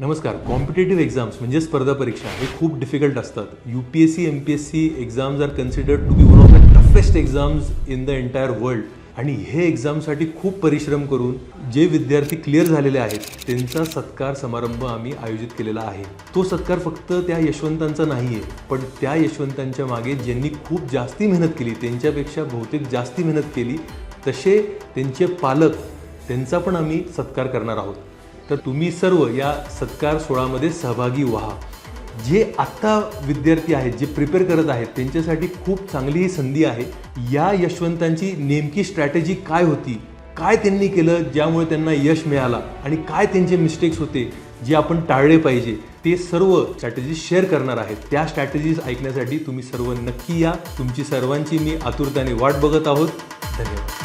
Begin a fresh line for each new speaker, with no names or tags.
नमस्कार competitive exams म्हणजे स्पर्धा परीक्षा हे खूप डिफिकल्ट असतात. U P S C M P S C exams are considered to be one of the toughest exams in the entire world आणि हे एक्झामसाठी खूप परिश्रम करून जे विद्यार्थी क्लिअर झालेले आहेत त्यांचा सत्कार समारंभ आम्ही आयोजित केलेला आहे. तो सत्कार फक्त त्या यशवंतांचा नाही आहे पण त्या यशवंतांच्या मागे ज्यांनी खूप जास्ती मेहनत केली त्यांच्यापेक्षा बहुतेक जास्ती मेहनत केली तसे त्यांचे पालक त्यांचा पण आम्ही सत्कार करणार आहोत. तर तुम्ही सर्व या सत्कार सोहळामध्ये सहभागी व्हा. जे आत्ता विद्यार्थी आहेत जे प्रिपेअर करत आहेत त्यांच्यासाठी खूप चांगली ही संधी आहे. या यशवंतांची नेमकी स्ट्रॅटेजी काय होती? काय त्यांनी केलं ज्यामुळे त्यांना यश मिळाला? आणि काय त्यांचे मिस्टेक्स होते जे आपण टाळले पाहिजे? ते सर्व स्ट्रॅटेजीज शेअर करणार आहेत. त्या स्ट्रॅटेजीज ऐकण्यासाठी तुम्ही सर्व नक्की या. तुमची सर्वांची मी आतुरतेने वाट बघत आहोत. धन्यवाद.